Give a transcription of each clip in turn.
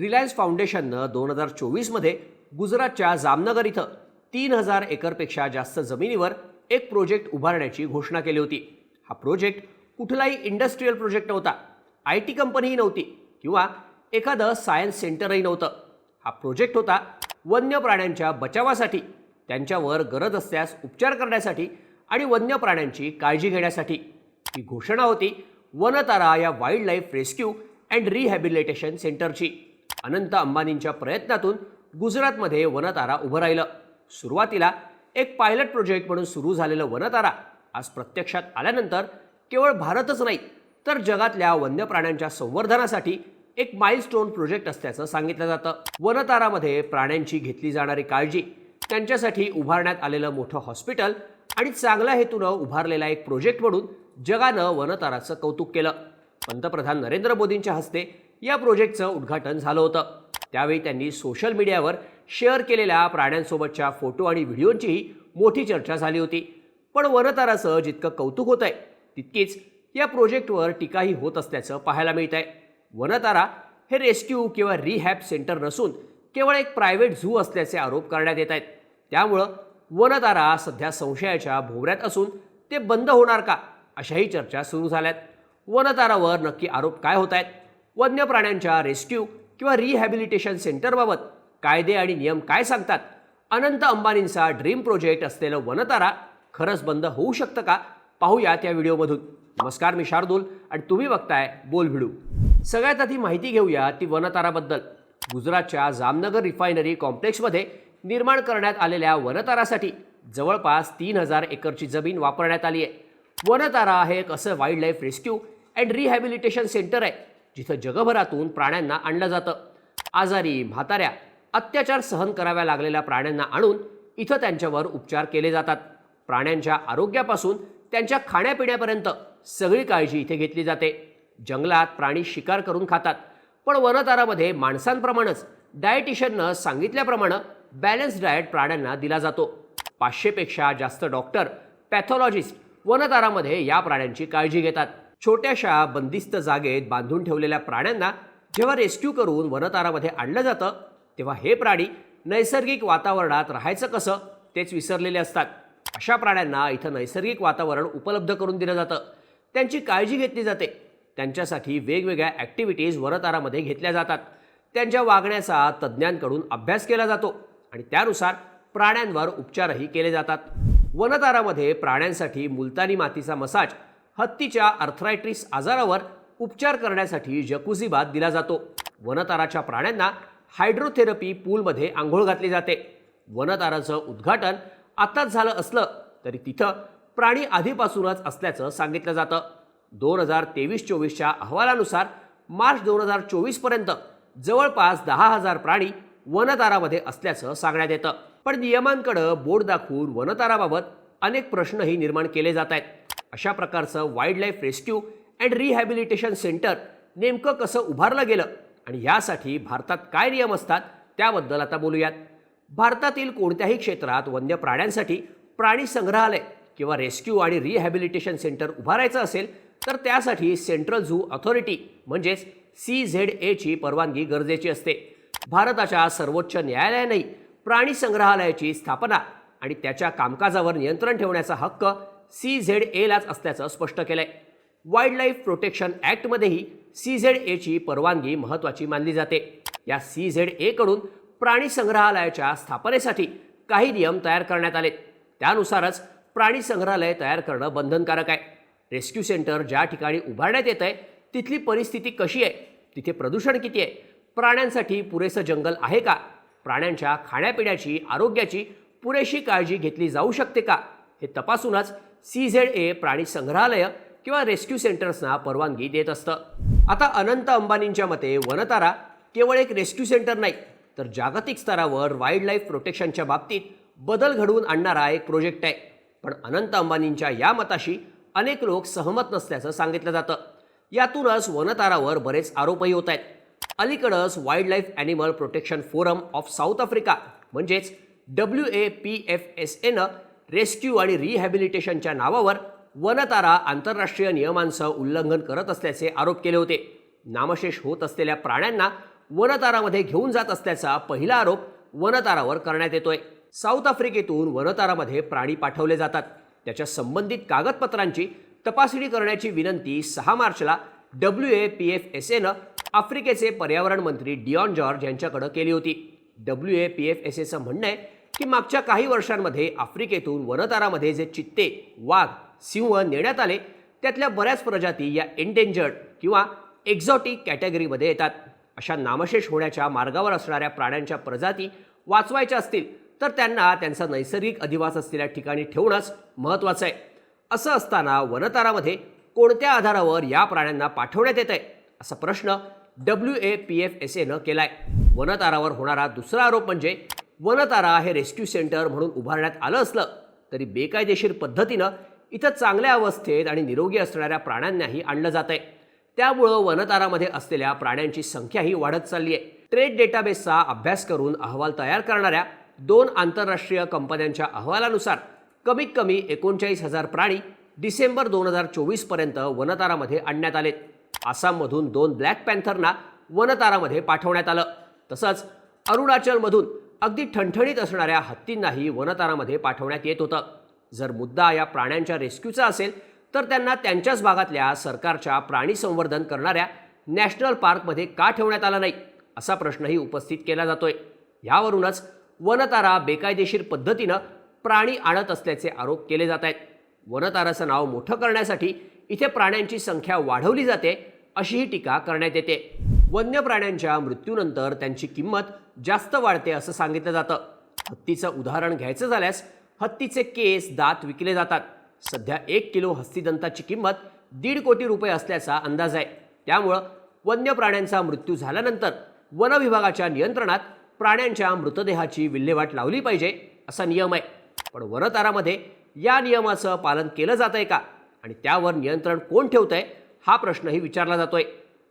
Reliance फाउंडेशननं दोन हजार चोवीसमध्ये गुजरातच्या जामनगर इथं तीन हजार एकरपेक्षा जास्त जमिनीवर एक प्रोजेक्ट उभारण्याची घोषणा केली होती. हा प्रोजेक्ट कुठलाही इंडस्ट्रीयल प्रोजेक्ट नव्हता. आय टी कंपनीही नव्हती किंवा एखादं सायन्स सेंटरही नव्हतं. हा प्रोजेक्ट होता वन्य प्राण्यांच्या बचावासाठी त्यांच्यावर गरज असल्यास उपचार करण्यासाठी आणि वन्य प्राण्यांची काळजी घेण्यासाठी. ही घोषणा होती वनतारा या wild life rescue and rehabilitation सेंटरची. अनंत अंबानींच्या प्रयत्नातून गुजरातमध्ये वनतारा उभं राहिलं. सुरुवातीला एक पायलट प्रोजेक्ट म्हणून सुरू झालेलं वनतारा आज प्रत्यक्षात आल्यानंतर केवळ भारतच नाही तर जगातल्या वन्य प्राण्यांच्या संवर्धनासाठी एक माइलस्टोन प्रोजेक्ट असल्याचं सांगितलं जातं. वनतारामध्ये प्राण्यांची घेतली जाणारी काळजी त्यांच्यासाठी उभारण्यात आलेलं मोठं हॉस्पिटल आणि चांगल्या हेतूनं उभारलेला एक प्रोजेक्ट म्हणून जगानं वनताराचं कौतुक केलं. पंतप्रधान नरेंद्र मोदींच्या हस्ते या प्रोजेक्टचं उद्घाटन झालं होतं. त्यावेळी त्यांनी सोशल मीडियावर शेअर केलेल्या प्राण्यांसोबतच्या फोटो आणि व्हिडिओंचीही मोठी चर्चा झाली होती. पण वनताराचं जितकं कौतुक होत आहे तितकीच या प्रोजेक्टवर टीकाही होत असल्याचं पाहायला मिळत आहे वनतारा हे रेस्क्यू किंवा रिहॅब सेंटर नसून केवळ एक प्रायव्हेट झू असल्याचे आरोप करण्यात येत आहेत. त्यामुळं वनतारा सध्या संशयाच्या भोवऱ्यात असून ते बंद होणार का अशाही चर्चा सुरू झाल्यात. वनतारावर नक्की आरोप काय होत आहेत वन्य प्राण्यांच्या रेस्क्यू किंवा रिहॅबिलिटेशन सेंटरबाबत कायदे आणि नियम काय सांगतात? अनंत अंबानींचा ड्रीम प्रोजेक्ट असलेलं वनतारा खरंच बंद होऊ शकतं का? पाहूया त्या व्हिडिओमधून. नमस्कार मी शार्दूल आणि तुम्ही बघताय बोल भिडू. सगळ्यात आधी माहिती घेऊया ती वनताराबद्दल. गुजरातच्या जामनगर रिफायनरी कॉम्प्लेक्समध्ये निर्माण करण्यात आलेल्या वनतारासाठी जवळपास तीन हजार एकरची जमीन वापरण्यात आली आहे वनतारा हे एक असं wild life rescue and rehabilitation centre आहे. जिथं जगभरातून प्राण्यांना आणलं जातं. आजारी म्हाताऱ्या अत्याचार सहन कराव्या लागलेल्या प्राण्यांना आणून इथं त्यांच्यावर उपचार केले जातात. प्राण्यांच्या आरोग्यापासून त्यांच्या खाण्यापिण्यापर्यंत सगळी काळजी इथे घेतली जाते. जंगलात प्राणी शिकार करून खातात. पण वनतारामध्ये माणसांप्रमाणेच डायटिशियननं सांगितल्याप्रमाणे बॅलन्स डाएट प्राण्यांना दिला जातो. पाचशेपेक्षा जास्त डॉक्टर पॅथॉलॉजिस्ट वनतारामध्ये या प्राण्यांची काळजी घेतात. छोट्याशा बंदिस्त जागेत बांधून ठेवलेल्या प्राण्यांना जेव्हा रेस्क्यू करून वनतारामध्ये आणलं जातं तेव्हा हे प्राणी नैसर्गिक वातावरणात राहायचं कसं तेच विसरलेले असतात. अशा प्राण्यांना इथं नैसर्गिक वातावरण उपलब्ध करून दिलं जातं. त्यांची काळजी घेतली जाते. त्यांच्यासाठी वेगवेगळ्या ॲक्टिव्हिटीज वनतारामध्ये घेतल्या जातात. त्यांच्या वागण्याचा तज्ज्ञांकडून अभ्यास केला जातो आणि त्यानुसार प्राण्यांवर उपचारही केले जातात. वनतारामध्ये प्राण्यांसाठी मुलतानी मातीचा मसाज हत्तीच्या अर्थरायट्रिस आजारावर उपचार करण्यासाठी जकुझी बाद दिला जातो. वनताराच्या प्राण्यांना हायड्रोथेरपी पूलमध्ये आंघोळ घातली जाते. वनताराचं उद्घाटन आताच झालं असलं तरी तिथं प्राणी आधीपासूनच असल्याचं सांगितलं जातं. दोन हजार तेवीस चोवीसच्या अहवालानुसार मार्च दोन हजार चोवीसपर्यंत जवळपास दहा हजार प्राणी वनतारामध्ये असल्याचं सांगण्यात येतं. पण नियमांकडं बोट दाखवून वनताराबाबत अनेक प्रश्नही निर्माण केले जात आहेत. अशा प्रकारचं wild life rescue and rehabilitation centre नेमकं कसं उभारलं गेलं आणि यासाठी भारतात काय नियम असतात त्याबद्दल आता बोलूयात. भारतातील कोणत्याही क्षेत्रात वन्य प्राण्यांसाठी प्राणी संग्रहालय किंवा रेस्क्यू आणि रिहॅबिलिटेशन सेंटर उभारायचं असेल तर त्यासाठी सेंट्रल झू ऑथॉरिटी म्हणजेच सी झेड एची परवानगी गरजेची असते. भारताच्या सर्वोच्च न्यायालयानेही प्राणी संग्रहालयाची स्थापना आणि त्याच्या कामकाजावर नियंत्रण ठेवण्याचा हक्क सी झेड एलाच असल्याचं स्पष्ट केलंय. वाईल्ड लाईफ प्रोटेक्शन ॲक्टमध्येही सी झेड एची परवानगी महत्त्वाची मानली जाते. या सी झेड एकडून प्राणी संग्रहालयाच्या स्थापनेसाठी काही नियम तयार करण्यात आले त्यानुसारच प्राणी संग्रहालय तयार करणं बंधनकारक आहे. रेस्क्यू सेंटर ज्या ठिकाणी उभारण्यात येत आहे तिथली परिस्थिती कशी आहे? तिथे प्रदूषण किती आहे? प्राण्यांसाठी पुरेसं जंगल आहे का? प्राण्यांच्या खाण्यापिण्याची आरोग्याची पुरेशी काळजी घेतली जाऊ शकते का? हे तपासूनच सी झेड ए प्राणी संग्रहालय किंवा रेस्क्यू सेंटर्सना परवानगी देत असतं. आता अनंत अंबानींच्या मते वनतारा केवळ एक रेस्क्यू सेंटर नाही तर जागतिक स्तरावर वाईल्ड लाईफ प्रोटेक्शनच्या बाबतीत बदल घडवून आणणारा एक प्रोजेक्ट आहे. पण अनंत अंबानींच्या या मताशी अनेक लोक सहमत नसल्याचं सांगितलं जातं. यातूनच वनतारावर बरेच आरोपही होत आहेत. अलीकडंच wild life animal protection forum of South Africa म्हणजेच W A P F S एनं रेस्क्यू आणि रिहॅबिलिटेशनच्या नावावर वनतारा आंतरराष्ट्रीय नियमांचं उल्लंघन करत असल्याचे आरोप केले होते. नामशेष होत असलेल्या प्राण्यांना वनतारामध्ये घेऊन जात असल्याचा पहिला आरोप वनतारावर करण्यात येतोय. साऊथ आफ्रिकेतून वनतारामध्ये प्राणी पाठवले जातात. त्याच्या संबंधित कागदपत्रांची तपासणी करण्याची विनंती सहा मार्चला W A P F S एनं आफ्रिकेचे पर्यावरण मंत्री डिऑन जॉर्ज यांच्याकडे केली होती. W A P F S एचं म्हणणं आहे की मागच्या काही वर्षांमध्ये आफ्रिकेतून वनतारामध्ये जे चित्ते वाघ सिंह नेण्यात आले त्यातल्या बऱ्याच प्रजाती या एंडेंजर्ड किंवा एक्झॉटिक कॅटेगरीमध्ये येतात. अशा नामशेष होण्याच्या मार्गावर असणाऱ्या प्राण्यांच्या प्रजाती वाचवायच्या असतील तर त्यांना त्यांचा नैसर्गिक अधिवास असलेल्या ठिकाणी ठेवणंच महत्त्वाचं आहे. असं असताना वनतारामध्ये कोणत्या आधारावर या प्राण्यांना पाठवण्यात येत आहे असा प्रश्न W A P F S एनं आहे वनतारावर होणारा दुसरा आरोप म्हणजे वनतारा हे रेस्क्यू सेंटर म्हणून उभारण्यात आलं असलं तरी बेकायदेशीर पद्धतीनं इथं चांगल्या अवस्थेत आणि निरोगी असणाऱ्या प्राण्यांनाही आणलं जात आहे त्यामुळं वनतारामध्ये असलेल्या प्राण्यांची संख्याही वाढत चालली आहे ट्रेड डेटाबेसचा अभ्यास करून अहवाल तयार करणाऱ्या दोन आंतरराष्ट्रीय कंपन्यांच्या अहवालानुसार कमीत कमी एकोणचाळीस हजार प्राणी डिसेंबर दोन हजार चोवीसपर्यंत वनतारामध्ये आणण्यात आले आसाममधून दोन ब्लॅक पॅन्थरना वनतारामध्ये पाठवण्यात आलं. तसंच अरुणाचलमधून अगदी ठणठणीत असणाऱ्या हत्तींनाही वनतारामध्ये पाठवण्यात येत होतं. जर मुद्दा या प्राण्यांच्या रेस्क्यूचा असेल तर त्यांना त्यांच्याच भागातल्या सरकारच्या प्राणी संवर्धन करणाऱ्या नॅशनल पार्कमध्ये का ठेवण्यात आला नाही असा प्रश्नही उपस्थित केला जातोय. यावरूनच वनतारा बेकायदेशीर पद्धतीनं प्राणी आणत असल्याचे आरोप केले जात आहेत. वनताराचं नाव मोठं करण्यासाठी इथे प्राण्यांची संख्या वाढवली जाते अशीही टीका करण्यात येते. वन्य प्राण्यांच्या मृत्यूनंतर त्यांची किंमत जास्त वाढते असं सांगितलं जातं. हत्तीचं उदाहरण घ्यायचं झाल्यास हत्तीचे केस दात विकले जातात. सध्या एक किलो हस्तिदंताची किंमत दीड कोटी रुपये असल्याचा अंदाज आहे. त्यामुळं वन्य प्राण्यांचा मृत्यू झाल्यानंतर वन विभागाच्या नियंत्रणात प्राण्यांच्या मृतदेहाची विल्हेवाट लावली पाहिजे असा नियम आहे. पण वनतारामध्ये या नियमाचं पालन केलं जात आहे का? आणि त्यावर नियंत्रण कोण ठेवतंय? हा प्रश्नही विचारला जातोय.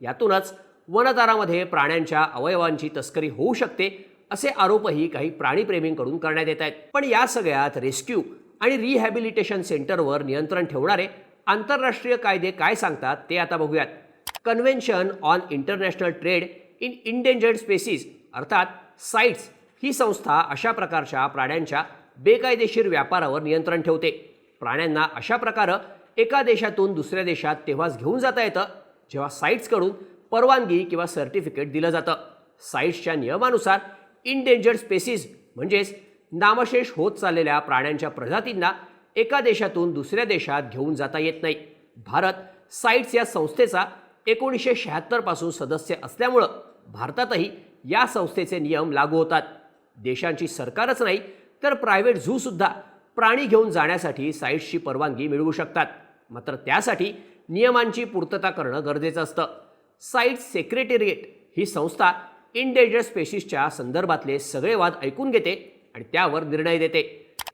यातूनच वनतारामध्ये प्राण्यांच्या अवयवांची तस्करी होऊ शकते असे आरोपही काही प्राणीप्रेमींकडून करण्यात येत आहेत. पण या सगळ्यात रेस्क्यू आणि रिहॅबिलिटेशन सेंटरवर नियंत्रण ठेवणारे आंतरराष्ट्रीय कायदे काय सांगतात ते आता बघूयात. Convention on international trade in endangered species अर्थात साईट्स ही संस्था अशा प्रकारच्या प्राण्यांच्या बेकायदेशीर व्यापारावर नियंत्रण ठेवते. प्राण्यांना अशा प्रकारे एका देशातून दुसऱ्या देशात तेव्हाच घेऊन जाता येतं जेव्हा साईट्सकडून परवानगी किंवा सर्टिफिकेट दिलं जातं. साईट्सच्या नियमानुसार इंडेंजर्ड स्पेसिस म्हणजेच नामशेष होत चाललेल्या प्राण्यांच्या प्रजातींना एका देशातून दुसऱ्या देशात घेऊन जाता येत नाही. भारत साईट्स या संस्थेचा एकोणीसशे शहात्तरपासून सदस्य असल्यामुळं भारतातही या संस्थेचे नियम लागू होतात. देशांची सरकारच नाही तर प्रायव्हेट झूसुद्धा प्राणी घेऊन जाण्यासाठी साईट्सची परवानगी मिळवू शकतात. मात्र त्यासाठी नियमांची पूर्तता करणं गरजेचं असतं. साईट्स सेक्रेटेरिएट ही संस्था इंडेंजर्ड स्पेशीसच्या संदर्भातले सगळे वाद ऐकून घेते आणि त्यावर निर्णय देते.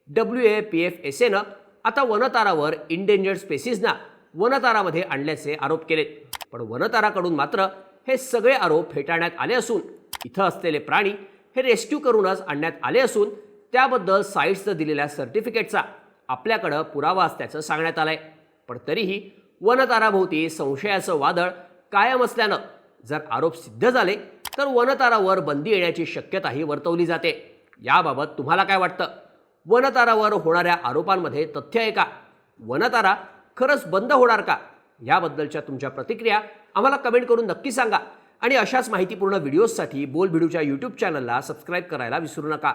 W A P F S एनं आता वनतारावर इंडेंजर्ड स्पेसिसना वनतारामध्ये आणल्याचे आरोप केलेत. पण वनताराकडून मात्र हे सगळे आरोप फेटाळण्यात आले असून इथं असलेले प्राणी हे रेस्क्यू करूनच आणण्यात आले असून त्याबद्दल साईट्सनं दिलेल्या सर्टिफिकेटचा आपल्याकडं पुरावा असल्याचं सांगण्यात आलंय. पण तरीही वनताराभोवती संशयाचं वादळ कायम असल्यानं जर आरोप सिद्ध झाले तर वनतारावर बंदी येण्याची शक्यताही वर्तवली जाते. याबाबत तुम्हाला काय वाटतं? वनतारावर होणाऱ्या आरोपांमध्ये तथ्य आहे का? वनतारा खरंच बंद होणार का? याबद्दलच्या तुमच्या प्रतिक्रिया आम्हाला कमेंट करून नक्की सांगा. आणि अशाच माहितीपूर्ण व्हिडिओजसाठी बोल भिडूच्या यूट्यूब चॅनलला सबस्क्राईब करायला विसरू नका.